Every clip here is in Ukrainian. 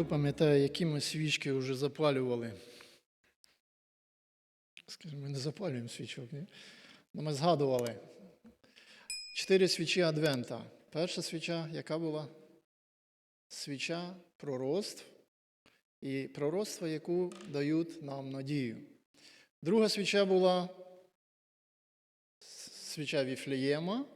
Хто пам'ятає, які ми свічки вже запалювали? Скажімо, ми не запалюємо свічок, ні? Ну, ми згадували. Чотири свічі Адвента. Перша свіча, яка була? Свіча пророцтв. І пророцтва, яку дають нам надію. Друга свіча була свіча Віфлеєма.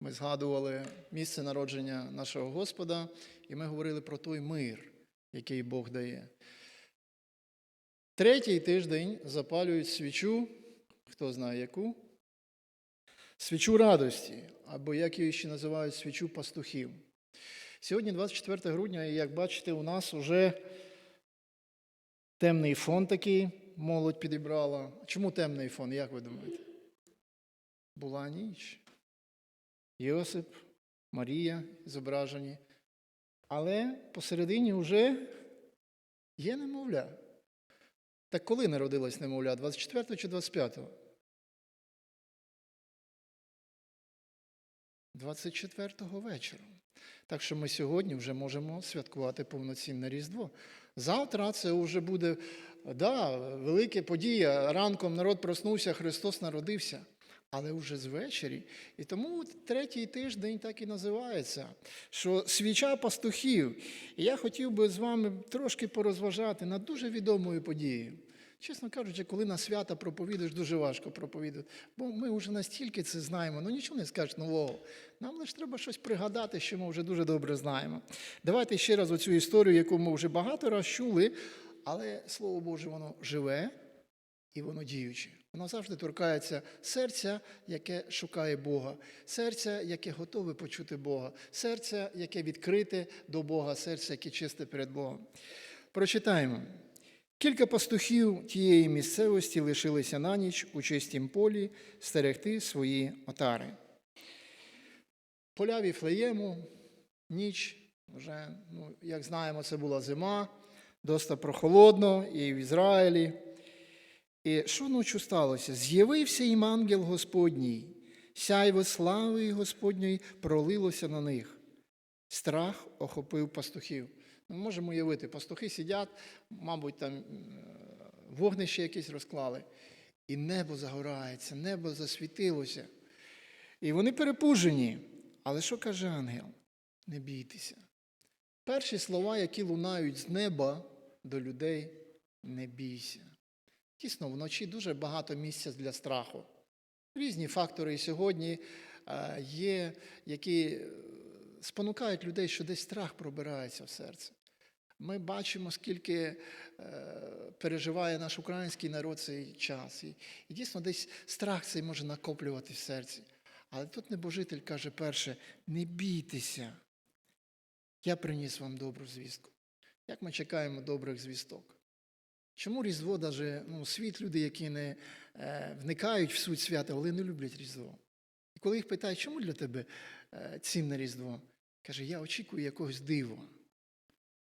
Ми згадували місце народження нашого Господа, і ми говорили про той мир, який Бог дає. Третій тиждень запалюють свічу, хто знає яку? Свічу радості, або як її ще називають свічу пастухів. Сьогодні, 24 грудня, і як бачите, у нас вже темний фон такий молодь підібрала. Чому темний фон, як ви думаєте? Була ніч. Йосип, Марія зображені. Але посередині вже є немовля. Так коли народилась немовля? 24 чи 25? 24-го вечора. Так що ми сьогодні вже можемо святкувати повноцінне Різдво. Завтра це вже буде да, велика подія. Ранком народ проснувся, Христос народився. Але вже звечері. І тому третій тиждень так і називається, що свіча пастухів. І я хотів би з вами трошки порозважати над дуже відомою подією. Чесно кажучи, коли на свята проповідуєш, дуже важко проповідати. Бо ми вже настільки це знаємо, ну нічого не скажеш нового. Нам лише треба щось пригадати, що ми вже дуже добре знаємо. Давайте ще раз оцю історію, яку ми вже багато раз чули, але Слово Боже, воно живе і воно діюче. Воно завжди торкається серця, яке шукає Бога, серця, яке готове почути Бога, серця, яке відкрите до Бога, серця, яке чисте перед Богом. Прочитаємо. Кілька пастухів тієї місцевості лишилися на ніч у чистім полі стерегти свої отари. Поля Віфлеєму, ніч, вже, ну, як знаємо, це була зима, доста прохолодно і в Ізраїлі. І що ночі сталося? З'явився їм ангел Господній, сяйво слави Господньої пролилося на них. Страх охопив пастухів. Ми можемо уявити, пастухи сидять, мабуть, там е, вогнище якесь розклали, і небо загорається, небо засвітилося. І вони перепужені. Але що каже ангел? Не бійтеся. Перші слова, які лунають з неба до людей, не бійся. Дійсно, вночі дуже багато місця для страху. Різні фактори сьогодні е, є, які спонукають людей, що десь страх пробирається в серце. Ми бачимо, скільки е, переживає наш український народ цей час. І дійсно десь страх цей може накоплювати в серці. Але тут небожитель каже перше: не бійтеся. Я приніс вам добру звістку. Як ми чекаємо добрих звісток? Чому Різдво, даже, ну, світ, люди, які не е, вникають в суть свята, вони не люблять Різдво. І коли їх питають, чому для тебе е, цінне Різдво? Каже, я очікую якогось дива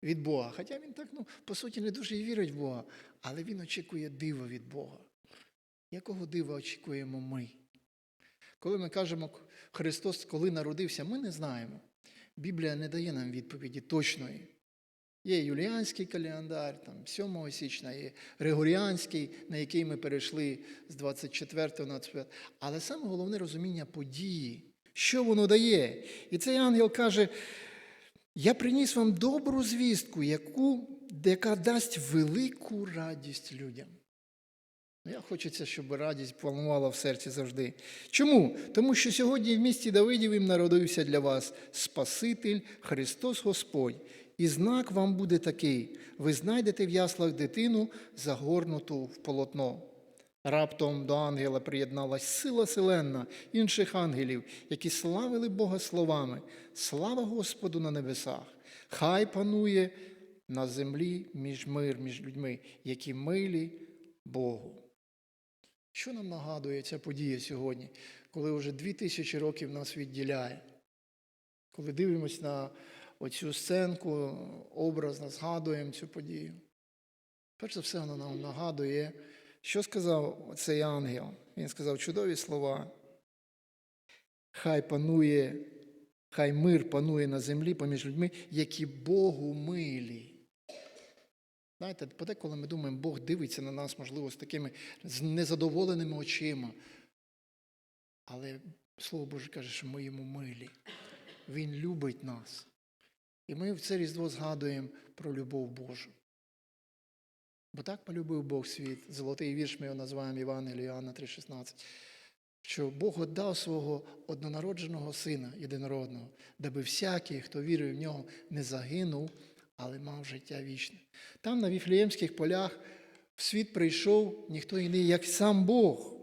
від Бога. Хоча він так, ну, по суті, не дуже вірить в Бога, але він очікує дива від Бога. Якого дива очікуємо ми? Коли ми кажемо, Христос коли народився, ми не знаємо. Біблія не дає нам відповіді точної. Є юліанський календар, там 7 січня, є Григоріанський, на який ми перейшли з 24 на 25. Але саме головне розуміння події, що воно дає. І цей ангел каже: я приніс вам добру звістку, яку, яка дасть велику радість людям. Ну, Я хочеться, щоб радість панувала в серці завжди. Чому? Тому що сьогодні в місті Давидів народився для вас Спаситель Христос Господь. І знак вам буде такий: ви знайдете в яслах дитину, загорнуту в полотно. Раптом до ангела приєдналась сила селенна інших ангелів, які славили Бога словами. Слава Господу на небесах! Хай панує на землі між мир, між людьми, які милі Богу. Що нам нагадує ця подія сьогодні, коли вже дві тисячі років нас відділяє? Коли дивимося на оцю сценку, образно згадуємо цю подію. Перш за все, вона нам нагадує, що сказав цей ангел. Він сказав чудові слова. Хай панує, хай мир панує на землі поміж людьми, які Богу милі. Знаєте, подеколи ми думаємо, Бог дивиться на нас, можливо, з такими незадоволеними очима. Але Слово Боже каже, що ми йому милі. Він любить нас. І ми в це Різдво згадуємо про любов Божу. Бо так полюбив Бог світ. Золотий вірш ми його називаємо Івангеліє Іоанна 3,16. Що Бог отдав свого однонародженого сина єдинородного, даби всякий, хто вірує в нього, не загинув, але мав життя вічне. Там, на Віфліємських полях, в світ прийшов ніхто іний, як сам Бог.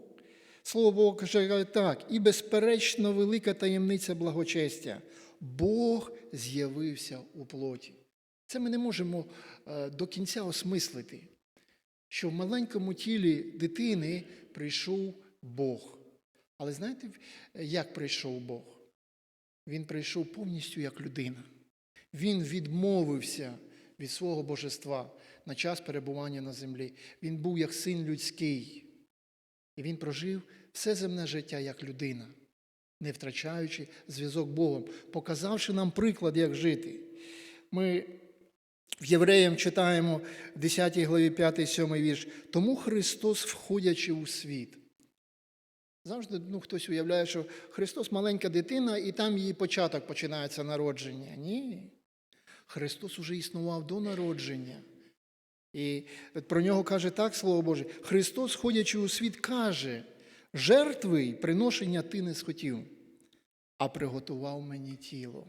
Слово Бога каже так, і безперечно велика таємниця благочестя. Бог з'явився у плоті. Це ми не можемо е, до кінця осмислити, що в маленькому тілі дитини прийшов Бог. Але знаєте, як прийшов Бог? Він прийшов повністю як людина. Він відмовився від свого божества на час перебування на землі. Він був як син людський. І він прожив все земне життя як людина, не втрачаючи зв'язок з Богом, показавши нам приклад, як жити. Ми в Євреям читаємо в 10 главі 5-7 вірш. Тому Христос, входячи у світ. Завжди ну, хтось уявляє, що Христос маленька дитина, і там її початок починається народження. Ні. Христос уже існував до народження. І про нього каже так Слово Боже. Христос, ходячи у світ, каже, жертви приношення ти не схотів, а приготував мені тіло.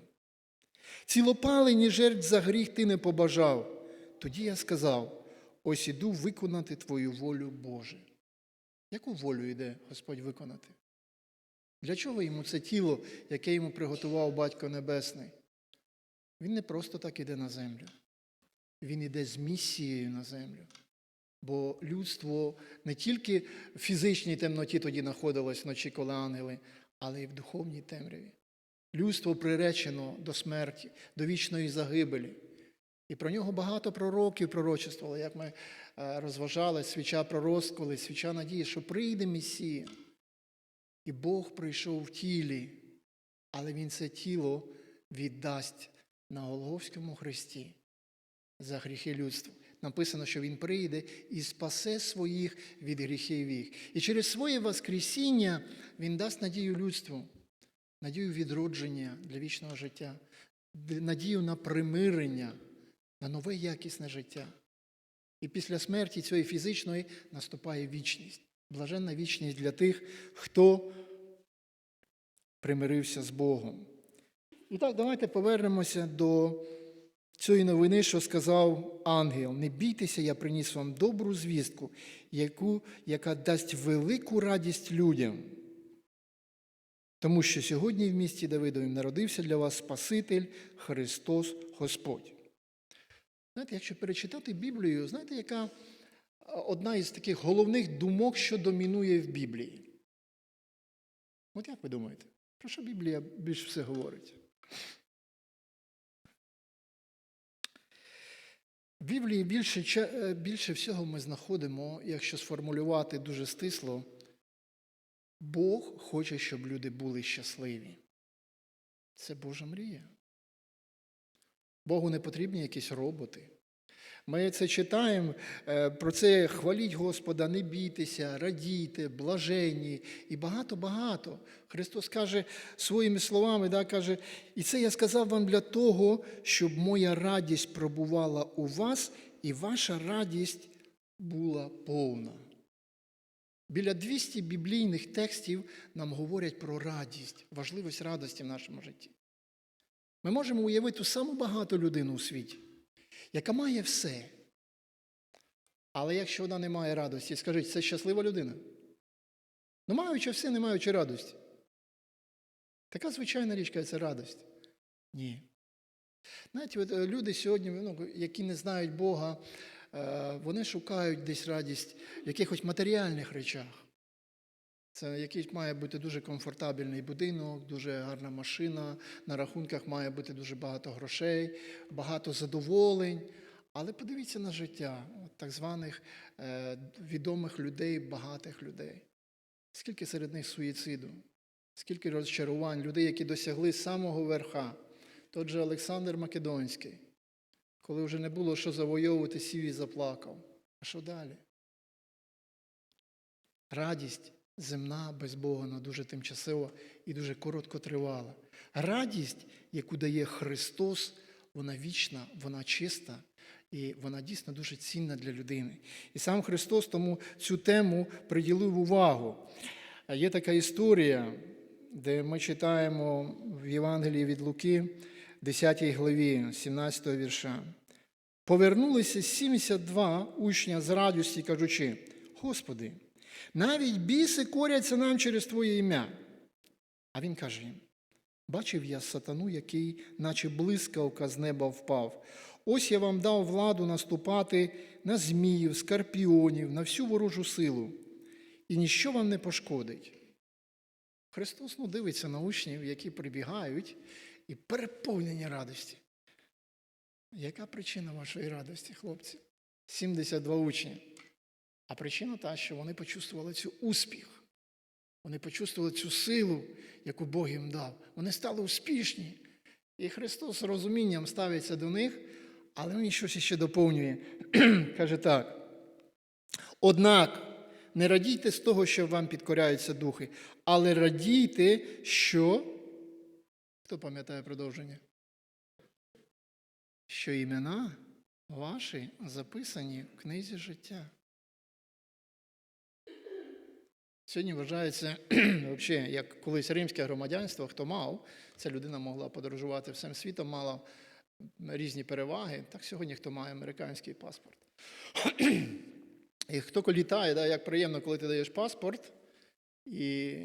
Цілопалені жертв за гріх ти не побажав. Тоді я сказав: ось іду виконати твою волю, Боже. Яку волю йде Господь виконати? Для чого йому це тіло, яке йому приготував Батько Небесний? Він не просто так іде на землю. Він іде з місією на землю. Бо людство не тільки в фізичній темноті тоді знаходилось вночі, коли ангели, але й в духовній темряві. Людство приречено до смерті, до вічної загибелі. І про нього багато пророків пророчествували, як ми е, розважали, свіча пророцтвували, свіча надії, що прийде Месія. І Бог прийшов в тілі, але Він це тіло віддасть на Голговському хресті за гріхи людства. Написано, що Він прийде і спасе своїх від гріхів їх. І через своє Воскресіння Він дасть надію людству, надію відродження для вічного життя, надію на примирення, на нове якісне життя. І після смерті цієї фізичної наступає вічність. Блаженна вічність для тих, хто примирився з Богом. І так, давайте повернемося до цієї новини, що сказав ангел. Не бійтеся, я приніс вам добру звістку, яку, яка дасть велику радість людям. Тому що сьогодні в місті Давидовім народився для вас Спаситель Христос Господь. Знаєте, якщо перечитати Біблію, знаєте, яка одна із таких головних думок, що домінує в Біблії? От як ви думаєте, про що Біблія більше все говорить? В Біблії більше, більше всього ми знаходимо, якщо сформулювати дуже стисло, Бог хоче, щоб люди були щасливі. Це Божа мрія. Богу не потрібні якісь роботи. Ми це читаємо, про це хваліть Господа, не бійтеся, радійте, блаженні і багато-багато. Христос каже своїми словами, да, каже, і це я сказав вам для того, щоб моя радість пробувала у вас, і ваша радість була повна. Біля 200 біблійних текстів нам говорять про радість, важливість радості в нашому житті. Ми можемо уявити саму багату людину у світі, яка має все. Але якщо вона не має радості, скажіть, це щаслива людина? Ну, маючи все, не маючи радості. Така звичайна річ, це радость. Ні. Знаєте, от люди сьогодні, ну, які не знають Бога, вони шукають десь радість в якихось матеріальних речах. Це якийсь має бути дуже комфортабельний будинок, дуже гарна машина, на рахунках має бути дуже багато грошей, багато задоволень. Але подивіться на життя так званих е, відомих людей, багатих людей. Скільки серед них суїциду, скільки розчарувань, людей, які досягли самого верха. Тот же Олександр Македонський. коли вже не було що завойовувати, сів і заплакав. А що далі? Радість земна без Бога, вона дуже тимчасова і дуже короткотривала. Радість, яку дає Христос, вона вічна, вона чиста і вона дійсно дуже цінна для людини. І сам Христос тому цю тему приділив увагу. Є така історія, де ми читаємо в Євангелії від Луки, 10 главі, 17 вірша. Повернулися 72 учня з радості, кажучи: Господи, навіть біси коряться нам через Твоє ім'я. А він каже їм: Бачив я сатану, який, наче блискавка з неба впав. Ось я вам дав владу наступати на зміїв, скорпіонів, на всю ворожу силу, і ніщо вам не пошкодить. Христос ну, дивиться на учнів, які прибігають і переповнені радості. Яка причина вашої радості, хлопці? 72 учні. А причина та, що вони почувствували цю успіх. Вони почувствували цю силу, яку Бог їм дав. Вони стали успішні. І Христос з розумінням ставиться до них, але Він щось ще доповнює. Каже так. Однак не радійте з того, що вам підкоряються духи, але радійте, що. Хто пам'ятає продовження? Що імена ваші записані в книзі життя. Сьогодні вважається, взагалі, як колись римське громадянство, хто мав, ця людина могла подорожувати всім світом, мала різні переваги. Так сьогодні хто має американський паспорт. І хто літає, да, як приємно, коли ти даєш паспорт, і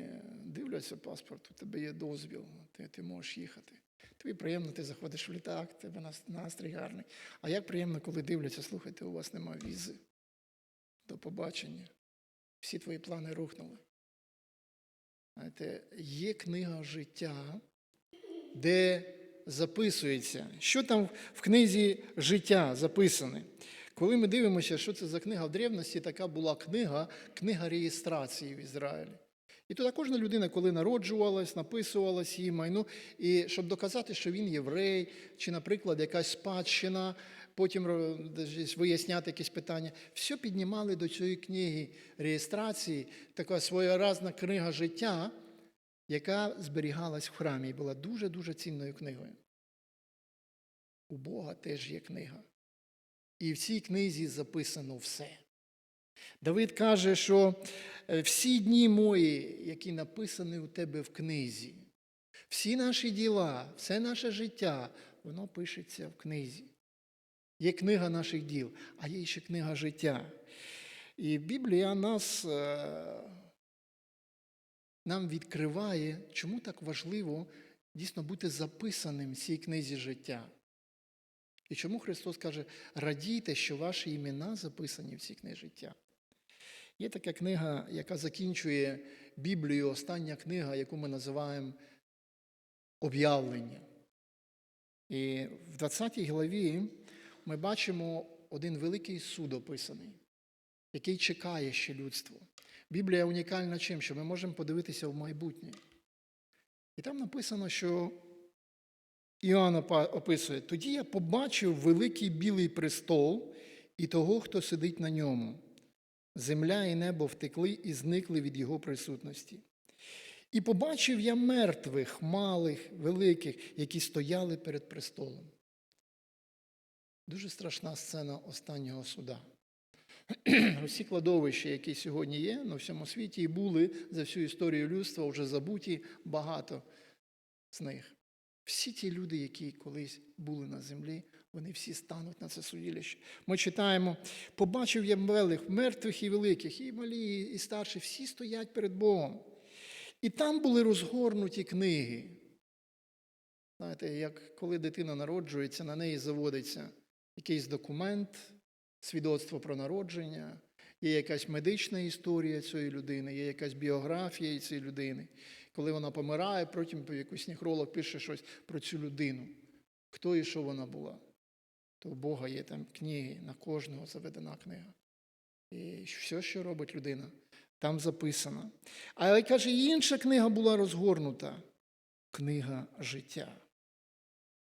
дивляться паспорт, у тебе є дозвіл, ти, ти можеш їхати. Тобі приємно, ти заходиш в літак, тебе настрій гарний. А як приємно, коли дивляться, слухайте, у вас немає візи. До побачення. Всі твої плани рухнули. Знаєте, є книга життя, де записується, що там в книзі життя записане. Коли ми дивимося, що це за книга в древності, така була книга, книга реєстрації в Ізраїлі. І туди кожна людина, коли народжувалась, написувалась її майно, і щоб доказати, що він єврей, чи, наприклад, якась спадщина, потім виясняти якісь питання, все піднімали до цієї книги реєстрації, така своєразна книга життя, яка зберігалась в храмі і була дуже-дуже цінною книгою. У Бога теж є книга. І в цій книзі записано все. Давид каже, що е, всі дні мої, які написані у тебе в книзі, всі наші діла, все наше життя, воно пишеться в книзі. Є книга наших діл, а є ще книга життя. І Біблія нас, е, нам відкриває, чому так важливо дійсно бути записаним в цій книзі життя. І чому Христос каже, радійте, що ваші імена записані в цій книзі життя. Є така книга, яка закінчує Біблію, остання книга, яку ми називаємо об'явлення. І в 20 главі ми бачимо один великий суд описаний, який чекає ще людство. Біблія унікальна чим, що ми можемо подивитися в майбутнє. І там написано, що Іоанн описує: тоді я побачив великий білий престол і того, хто сидить на ньому. Земля і небо втекли і зникли від його присутності. І побачив я мертвих, малих, великих, які стояли перед престолом. Дуже страшна сцена останнього суда. Усі кладовища, які сьогодні є на всьому світі, і були за всю історію людства вже забуті багато з них. Всі ті люди, які колись були на землі, вони всі стануть на це судилище. Ми читаємо, побачив я мелих, мертвих і великих, і малі, і старші, всі стоять перед Богом. І там були розгорнуті книги. Знаєте, як коли дитина народжується, на неї заводиться якийсь документ, свідоцтво про народження, є якась медична історія цієї людини, є якась біографія цієї людини. Коли вона помирає, потім якийсь нехролог пише щось про цю людину. Хто і що вона була. То у Бога є там книги, на кожного заведена книга. І все, що робить людина, там записано. Але каже, інша книга була розгорнута книга життя.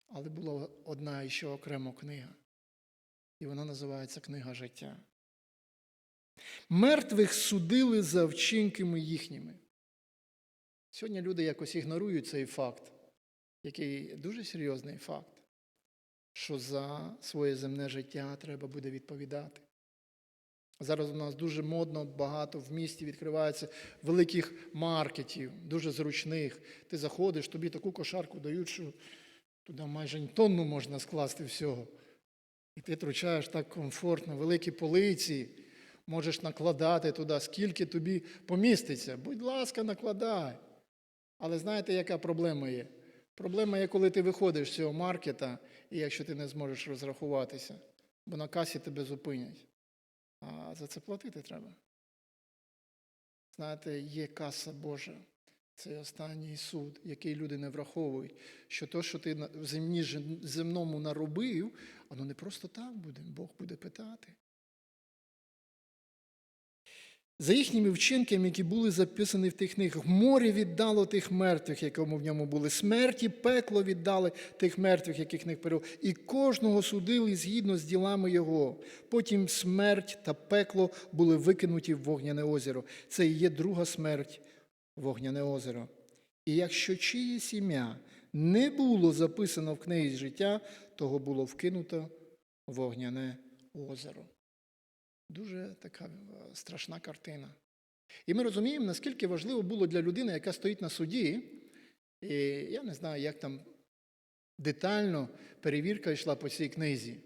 Але була одна ще окрема книга і вона називається Книга життя. Мертвих судили за вчинками їхніми. Сьогодні люди якось ігнорують цей факт, який дуже серйозний факт, що за своє земне життя треба буде відповідати. Зараз у нас дуже модно, багато в місті відкривається великих маркетів, дуже зручних. Ти заходиш, тобі таку кошарку дають, що туди майже тонну можна скласти всього. І ти тручаєш так комфортно, великі полиці, можеш накладати туди, скільки тобі поміститься. Будь ласка, накладай. Але знаєте, яка проблема є? Проблема є, коли ти виходиш з цього маркета, і якщо ти не зможеш розрахуватися, бо на касі тебе зупинять. А за це платити треба. Знаєте, є каса Божа. Це останній суд, який люди не враховують. Що то, що ти в земні, земному наробив, воно не просто так буде, Бог буде питати. За їхніми вчинками, які були записані в тих книгах, море віддало тих мертвих, якому в ньому були. Смерті, пекло віддали тих мертвих, яких не перев. І кожного судили згідно з ділами його. Потім смерть та пекло були викинуті в вогняне озеро. Це і є друга смерть вогняне озеро. І якщо чиєсь ім'я не було записано в книгі життя, того було вкинуто вогняне озеро. Дуже така е, страшна картина. І ми розуміємо, наскільки важливо було для людини, яка стоїть на суді, і я не знаю, як там детально перевірка йшла по цій книзі.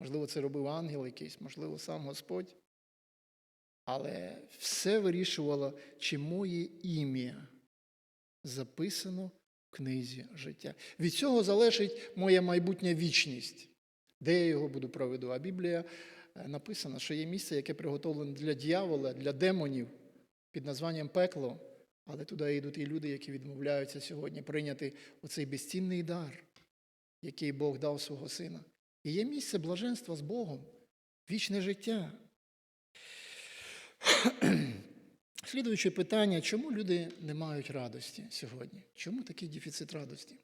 Можливо, це робив ангел якийсь, можливо, сам Господь. Але все вирішувало, чи моє ім'я записано в книзі життя. Від цього залежить моя майбутня вічність, де я його буду проведу. А Біблія е, написано, що є місце, яке приготовлене для дьявола, для демонів під названням пекло. Але туди йдуть і люди, які відмовляються сьогодні прийняти оцей безцінний дар, який Бог дав свого сина. І є місце блаженства з Богом, вічне життя. Слідуюче питання, чому люди не мають радості сьогодні? Чому такий дефіцит радості?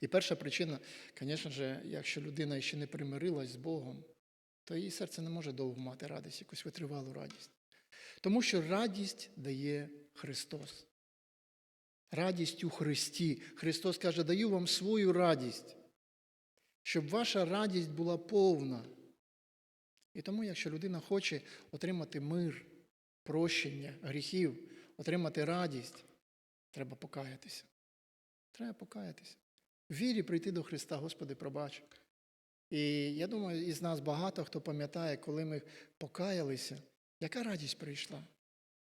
І перша причина, звісно ж, якщо людина ще не примирилась з Богом, то її серце не може довго мати радість, якусь витривалу радість. Тому що радість дає Христос. Радість у Христі. Христос каже, даю вам свою радість, щоб ваша радість була повна. І тому, якщо людина хоче отримати мир, прощення, гріхів, отримати радість, треба покаятися. Треба покаятися. Вірі прийти до Христа, Господи, пробач. І я думаю, із нас багато хто пам'ятає, коли ми покаялися, яка радість прийшла.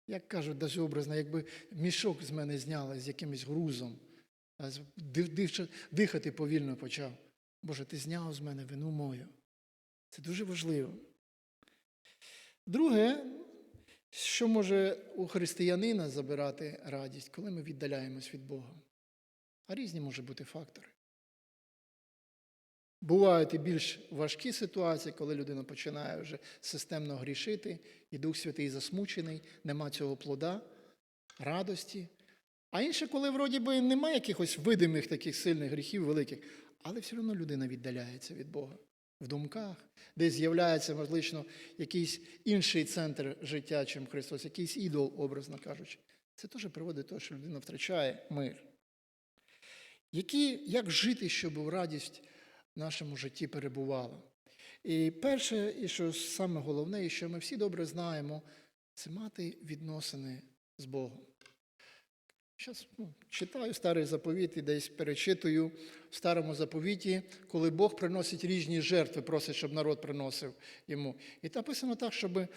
Як кажуть, даже образно, якби мішок з мене зняли з якимось грузом, дихати повільно почав. Боже, ти зняв з мене вину мою. Це дуже важливо. Друге, що може у християнина забирати радість, коли ми віддаляємось від Бога? А різні можуть бути фактори. Бувають і більш важкі ситуації, коли людина починає вже системно грішити, і Дух Святий засмучений, нема цього плода, радості. А інше, коли вроді би немає якихось видимих таких сильних гріхів великих, але все одно людина віддаляється від Бога в думках, де з'являється, можливо, якийсь інший центр життя, чим Христос, якийсь ідол, образно кажучи. Це теж приводить до того, що людина втрачає мир. Які, як жити, щоб радість в нашому житті перебувала? І перше, і що саме головне, і що ми всі добре знаємо, це мати відносини з Богом. Зараз ну, читаю старий заповіт і десь перечитую в старому заповіті, коли Бог приносить різні жертви, просить, щоб народ приносив йому. І там написано так, щоб е,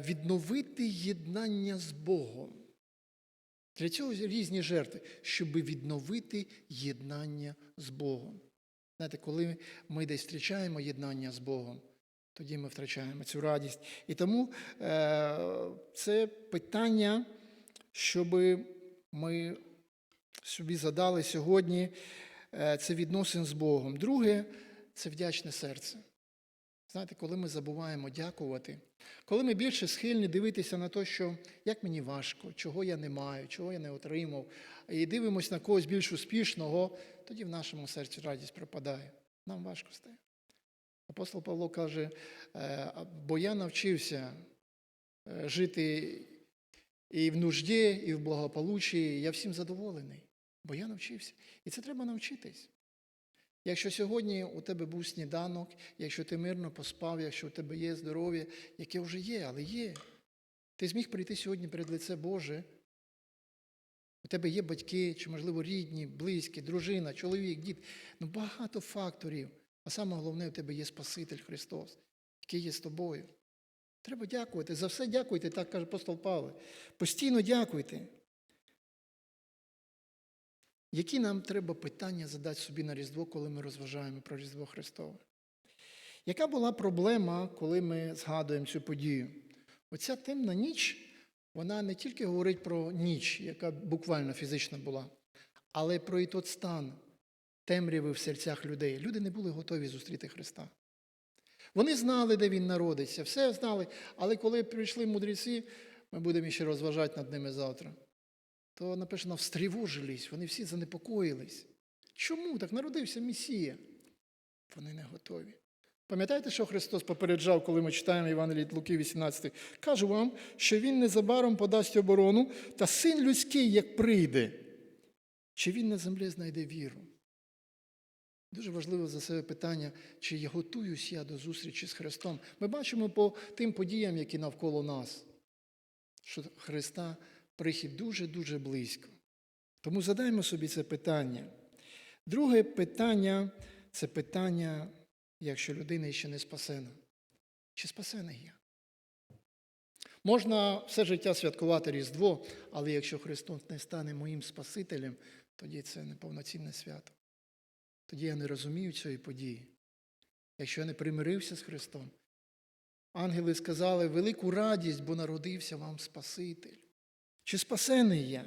відновити єднання з Богом. Для цього різні жертви, щоб відновити єднання з Богом. Знаєте, коли ми десь втрачаємо єднання з Богом, тоді ми втрачаємо цю радість. І тому е, це питання, щоб ми собі задали сьогодні, е, це відносин з Богом. Друге це вдячне серце. Знаєте, коли ми забуваємо дякувати, коли ми більше схильні дивитися на те, що як мені важко, чого я не маю, чого я не отримав, і дивимося на когось більш успішного, тоді в нашому серці радість пропадає. Нам важко стає. Апостол Павло каже, е, бо я навчився е, жити і в нужді, і в благополуччі. Я всім задоволений, бо я навчився. І це треба навчитись. Якщо сьогодні у тебе був сніданок, якщо ти мирно поспав, якщо у тебе є здоров'я, яке вже є, але є, ти зміг прийти сьогодні перед лице Боже. У тебе є батьки, чи, можливо, рідні, близькі, дружина, чоловік, дід. Ну, багато факторів. А саме головне, у тебе є Спаситель Христос, який є з тобою. Треба дякувати. За все дякуйте, так каже апостол Павло. Постійно дякуйте. Які нам треба питання задати собі на Різдво, коли ми розважаємо про Різдво Христове? Яка була проблема, коли ми згадуємо цю подію? Оця темна ніч, вона не тільки говорить про ніч, яка буквально фізично була, але про і тот стан темряви в серцях людей. Люди не були готові зустріти Христа. Вони знали, де Він народиться, все знали, але коли прийшли мудреці, ми будемо ще розважати над ними завтра, то написано, встрівожились, вони всі занепокоїлись. Чому так народився Месія? Вони не готові. Пам'ятаєте, що Христос попереджав, коли ми читаємо Євангелії від Луки 18? Кажу вам, що Він незабаром подасть оборону, та син людський, як прийде, чи він на землі знайде віру? Дуже важливо за себе питання, чи я готуюсь я до зустрічі з Христом. Ми бачимо по тим подіям, які навколо нас, що Христа прихід дуже-дуже близько. Тому задаймо собі це питання. Друге питання це питання, якщо людина ще не спасена. Чи спасений я? Можна все життя святкувати Різдво, але якщо Христос не стане моїм Спасителем, тоді це неповноцінне свято. Тоді я не розумію цієї події. Якщо я не примирився з Христом, ангели сказали велику радість, бо народився вам Спаситель. Чи спасений я?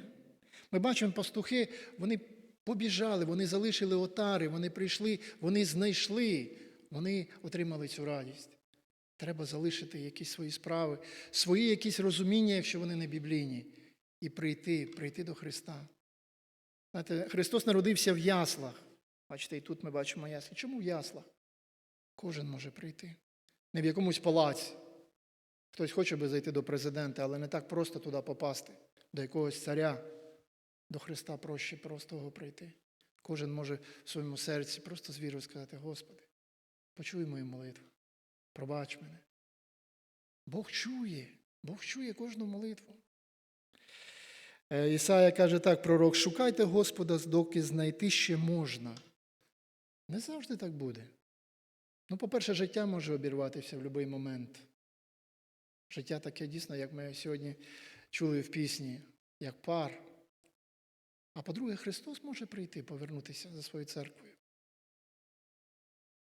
Ми бачимо пастухи, вони побіжали, вони залишили отари, вони прийшли, вони знайшли, вони отримали цю радість. Треба залишити якісь свої справи, свої якісь розуміння, якщо вони не біблійні, і прийти, прийти до Христа. Знаєте, Христос народився в яслах. Бачите, і тут ми бачимо ясли. Чому в яслах? Кожен може прийти. Не в якомусь палаці. Хтось хоче би зайти до президента, але не так просто туди попасти, до якогось царя. До Христа проще простого прийти. Кожен може в своєму серці просто з вірою сказати, Господи, почуй мою молитву, пробач мене. Бог чує, Бог чує кожну молитву. Е, Ісая каже так, пророк, шукайте Господа, доки знайти ще можна. Не завжди так буде. Ну, по-перше, життя може обірватися в будь-який момент. Життя таке дійсно, як ми сьогодні чули в пісні, як пар. А по-друге, Христос може прийти, повернутися за своєю церквою.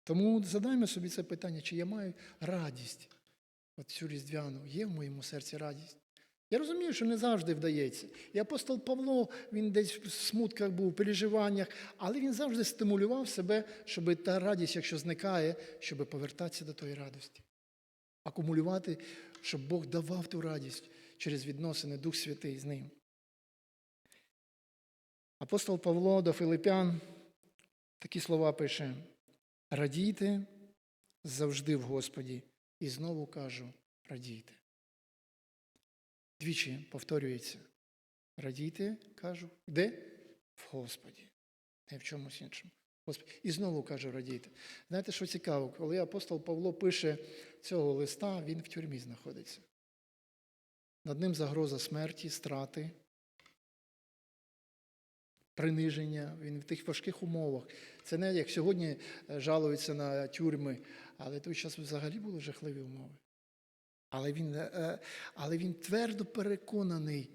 Тому задаймо собі це питання, чи я маю радість, от цю різдвяну, є в моєму серці радість. Я розумію, що не завжди вдається. І апостол Павло, він десь в смутках був, в переживаннях, але він завжди стимулював себе, щоб та радість, якщо зникає, щоб повертатися до тої радості. Акумулювати, щоб Бог давав ту радість через відносини Дух Святий з ним. Апостол Павло до Филипян такі слова пише: радійте завжди в Господі. І знову кажу, радійте. Двічі повторюється. Радійте, кажу, де? В Господі, не в чомусь іншому. Господі. І знову кажу, радійте. Знаєте, що цікаво, коли апостол Павло пише цього листа, він в тюрмі знаходиться. Над ним загроза смерті, страти, приниження. Він в тих важких умовах. Це не як сьогодні жалуються на тюрми, але той час взагалі були жахливі умови. Але він, але він твердо переконаний,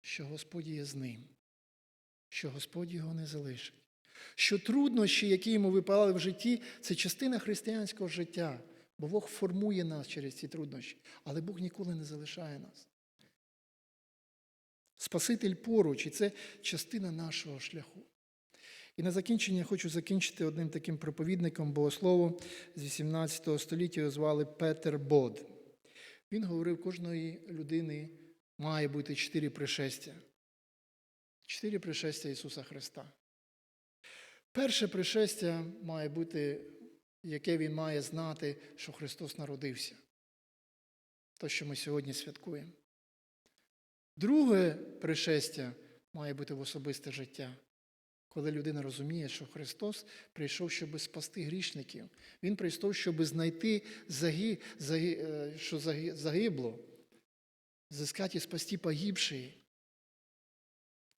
що Господь є з ним, що Господь його не залишить. Що труднощі, які йому випали в житті, це частина християнського життя. Бо Бог формує нас через ці труднощі, але Бог ніколи не залишає нас. Спаситель поруч, і це частина нашого шляху. І на закінчення хочу закінчити одним таким проповідником богослову з 18 століття його звали Петер Бод. Він говорив, кожної людини має бути чотири пришестя. Чотири пришестя Ісуса Христа. Перше пришестя має бути, яке він має знати, що Христос народився. То, що ми сьогодні святкуємо. Друге пришестя має бути в особисте життя, коли людина розуміє, що Христос прийшов, щоб спасти грішників. Він прийшов, щоб знайти, заги, заги, е, що заги- загибло, зискати і спасти погибші.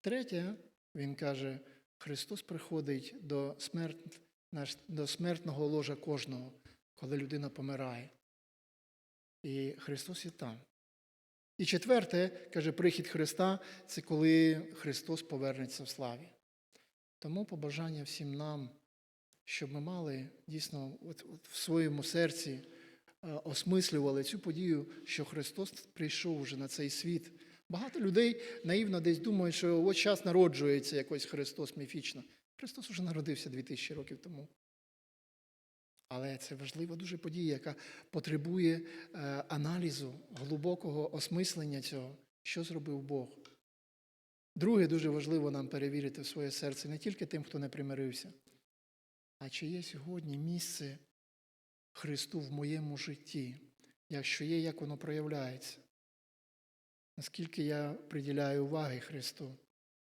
Третє, він каже, Христос приходить до, смерт, до смертного ложа кожного, коли людина помирає. І Христос є там. І четверте, каже, прихід Христа це коли Христос повернеться в славі. Тому побажання всім нам, щоб ми мали дійсно от, от в своєму серці е, осмислювали цю подію, що Христос прийшов вже на цей світ. Багато людей наївно десь думають, що от час народжується якось Христос міфічно. Христос вже народився 2000 років тому. Але це важлива дуже подія, яка потребує е, аналізу, глибокого осмислення цього, що зробив Бог. Друге, дуже важливо нам перевірити своє серце не тільки тим, хто не примирився, а чи є сьогодні місце Христу в моєму житті, якщо є, як воно проявляється. Наскільки я приділяю уваги Христу,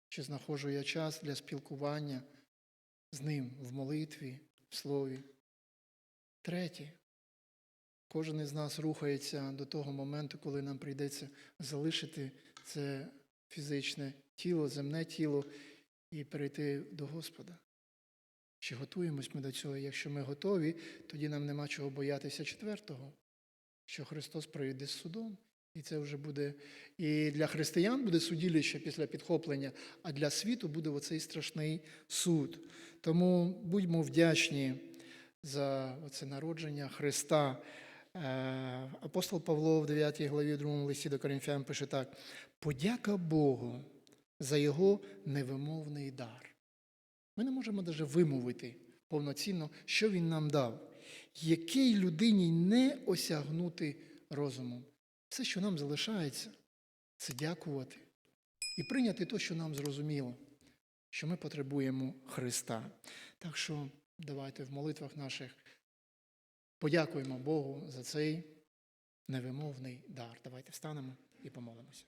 чи знаходжу я час для спілкування з Ним в молитві, в слові. Третє. Кожен із нас рухається до того моменту, коли нам прийдеться залишити це фізичне тіло, земне тіло і перейти до Господа. Чи готуємось ми до цього? Якщо ми готові, тоді нам нема чого боятися четвертого, що Христос прийде з судом. І це вже буде і для християн буде судилище після підхоплення, а для світу буде оцей страшний суд. Тому будьмо вдячні за це народження Христа. Е, Апостол Павло в 9 главі 2 листі до Коринфян пише так: подяка Богу за його невимовний дар. Ми не можемо навіть вимовити повноцінно, що він нам дав, якій людині не осягнути розумом. Все, що нам залишається, це дякувати і прийняти те, що нам зрозуміло, що ми потребуємо Христа. Так що давайте в молитвах наших подякуємо Богу за цей невимовний дар. Давайте встанемо і помолимося.